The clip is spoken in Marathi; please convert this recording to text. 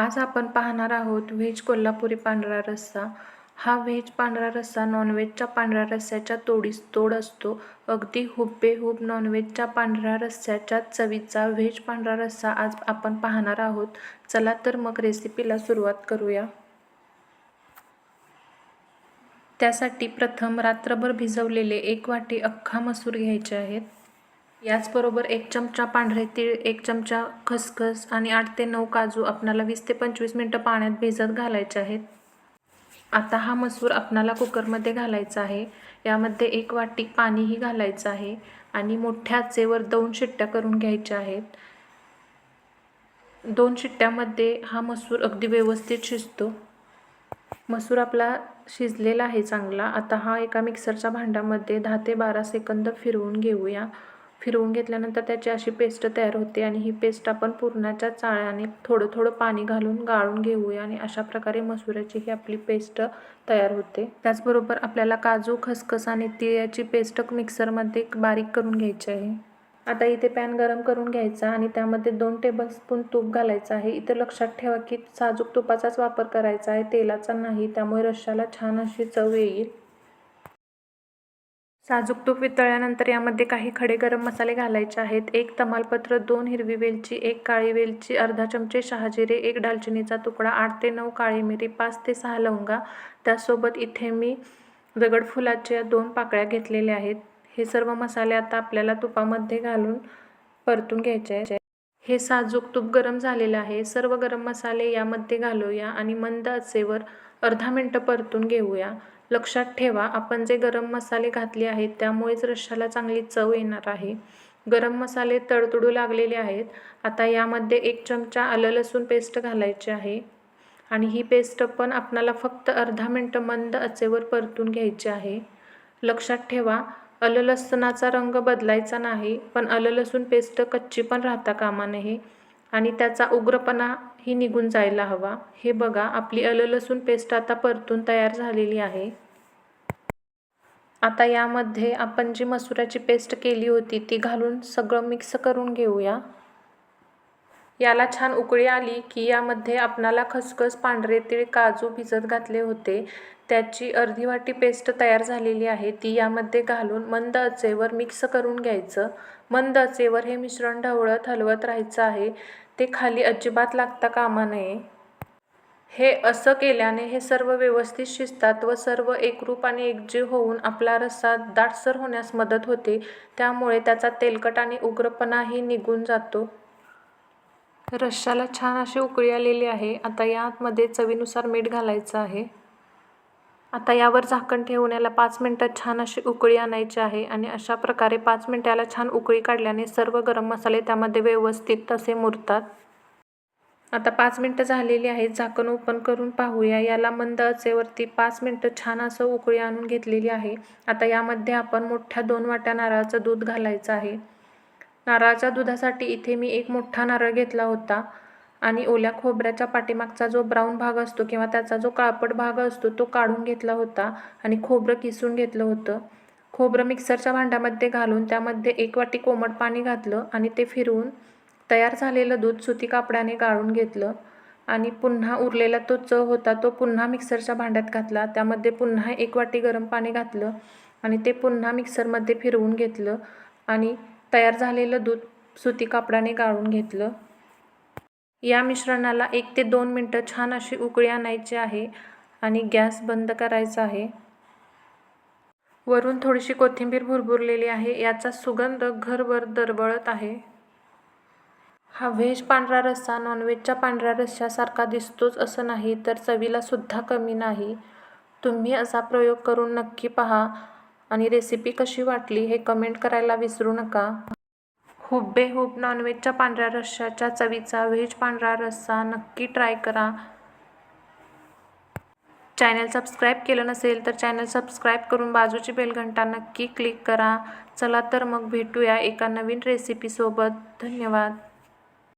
आज आपण पाहणार आहोत व्हेज कोल्हापुरी पांढरा रस्सा. हा व्हेज पांढरा रस्सा नॉनव्हेजच्या पांढऱ्या रस्स्याच्या तोडीस तोड असतो. अगदी हुबेहूब नॉनव्हेजच्या पांढऱ्या रस्स्याच्या चवीचा व्हेज पांढरा रस्सा आज आपण पाहणार आहोत. चला तर मग रेसिपीला सुरुवात करूया. त्यासाठी प्रथम रात्रभर भिजवलेले एक वाटी अख्खा मसूर घ्यायचे आहेत. याचबरोबर एक चमचा पांढरे तीळ एक चमचा खसखस आणि आठ ते नऊ काजू आपणाला वीस ते पंचवीस मिनटं पाण्यात भिजत घालायचे आहेत. आता हा मसूर आपणाला कुकरमध्ये घालायचा आहे. यामध्ये एक वाटी पाणीही घालायचं आहे आणि मोठ्या आचेवर दोन शिट्ट्या करून घ्यायच्या आहेत. दोन शिट्ट्यामध्ये हा मसूर अगदी व्यवस्थित शिजतो. मसूर आपला शिजलेला आहे चांगला. आता हा एका मिक्सरच्या भांड्यामध्ये दहा ते बारा सेकंद फिरवून घेऊया. फिरवून घेतल्यानंतर त्याची अशी पेस्ट तयार होते आणि ही पेस्ट आपण पुरणाच्या चाळ्याने थोडं थोडं पाणी घालून गाळून घेऊया आणि अशा प्रकारे मसुऱ्याची ही आपली पेस्ट तयार होते. त्याचबरोबर आपल्याला काजू खसखस आणि तिळाची पेस्ट मिक्सरमध्ये बारीक करून घ्यायची आहे. आता इथे पॅन गरम करून घ्यायचा आणि त्यामध्ये दोन टेबलस्पून तूप घालायचं आहे. इथे लक्षात ठेवा की साजूक तुपाचाच वापर करायचा आहे. तेलाचा नाही त्यामुळे रश्शाला छान अशी चव येईल. साजूक तूप वितळल्यानंतर यामध्ये काही खडे गरम मसाले घालायचे आहेत. एक तमालपत्र दोन हिरवी वेलची एक काळी वेलची अर्धा चमचे शहाजिरे एक दालचिनीचा तुकडा आठ ते नऊ काळी मिरी पाच ते सहा लवंगा. त्यासोबत इथे मी दगडफुलाच्या दोन पाकळ्या घेतलेल्या आहेत. हे सर्व मसाले आता आपल्याला तुपामध्ये घालून परतून घ्यायचे आहे हे साजूक तूप गरम झालेलं आहे. सर्व गरम मसाले यामध्ये घालूया आणि मंद आचेवर अर्धा मिनटं परतून घेऊया. लक्षात ठेवा आपण जे गरम मसाले घातले आहेत त्यामुळेच रश्शाला चांगली चव येणार आहे. गरम मसाले तडतडू लागलेले आहेत. आता यामध्ये एक चमचा आलं लसूण पेस्ट घालायची आहे. आणि ही पेस्ट पण आपणाला फक्त अर्धा मिनटं मंद आचेवर परतून घ्यायची आहे. लक्षात ठेवा आलं लसणाचा रंग बदलायचा नाही पण आलं लसूण पेस्ट कच्ची पण राहता कामा नये. आणि त्याचा उग्रपणा ही निघून जायला हवा. हे बघा आपली आलं लसूण पेस्ट आता परतून तयार झालेली आहे. आता यामध्ये आपण जी मसुराची पेस्ट केली होती ती घालून सगळं मिक्स करून घेऊया. याला छान उकळी आली की यामध्ये आपणाला खसखस पांढरे तीळ काजू भिजत घातले होते. त्याची अर्धी वाटी पेस्ट तयार झालेली आहे. ती यामध्ये घालून मंद अचेवर मिक्स करून घ्यायचं. मंद अचेवर हे मिश्रण ढवळत हलवत राहायचं आहे. ते खाली अजिबात लागता कामा नये. हे असं केल्याने हे सर्व व्यवस्थित शिजतात व सर्व एकरूप आणि एकजीव होऊन आपला रस्सा दाटसर होण्यास मदत होते. त्यामुळे त्याचा तेलकट आणि उग्रपणाही निघून जातो. रश्शाला छान अशी उकळी आलेली आहे. आता यामध्ये चवीनुसार मीठ घालायचं आहे. आता यावर झाकण ठेवून याला पाच मिनटात छान अशी उकळी आणायची आहे आणि अशा प्रकारे पाच मिनटाला छान उकळी काढल्याने सर्व गरम मसाले त्यामध्ये व्यवस्थित तसे मुरतात. आता पाच मिनटं झालेली आहेत. झाकण ओपन करून पाहूया. याला मंद आचेवरती पाच मिनटं छान असं उकळी आणून घेतलेली आहे. आता यामध्ये आपण मोठ्या दोन वाट्या नारळाचं दूध घालायचं आहे. नारळाच्या दुधासाठी इथे मी एक मोठा नारळ घेतला होता. आणि ओल्या खोबऱ्याच्या पाठीमागचा जो ब्राऊन भाग असतो किंवा त्याचा जो काळपट भाग असतो तो काढून घेतला होता आणि खोबरं किसून घेतलं होतं. खोबरं मिक्सरच्या भांड्यामध्ये घालून त्यामध्ये एक वाटी कोमट पाणी घातलं आणि ते फिरवून तयार झालेलं दूध सुती कापडाने गाळून घेतलं. आणि पुन्हा उरलेला तो चव होता तो पुन्हा मिक्सरच्या भांड्यात घातला. त्यामध्ये पुन्हा एक वाटी गरम पाणी घातलं आणि ते पुन्हा मिक्सरमध्ये फिरवून घेतलं. आणि तयार झालेलं दूध सुती कापडाने गाळून घेतलं. या मिश्रणाला एक ते दोन मिनटं छान अशी उकळी आणायची आहे आणि गॅस बंद करायचा आहे. वरून थोडीशी कोथिंबीर भुरभुरलेली आहे. याचा सुगंध घरभर दरवळत आहे. हा व्हेज पांढरा रस्सा नॉनव्हेजच्या पांढऱ्या रस्स्यासारखा दिसतोच असं नाही तर चवीला सुद्धा कमी नाही. तुम्ही असा प्रयोग करून नक्की पहा. आणि रेसिपी कशी वाटली हे कमेंट करायला विसरू नका. हुबेहूब नॉनव्हेजच्या पांढऱ्या रश्श्याच्या चवीचा व्हेज पांढरा रस्सा नक्की ट्राय करा. चॅनल सबस्क्राईब केलं नसेल तर चॅनल सबस्क्राईब करून बाजूची बेलघंटा नक्की क्लिक करा. चला तर मग भेटूया एका नवीन रेसिपीसोबत धन्यवाद.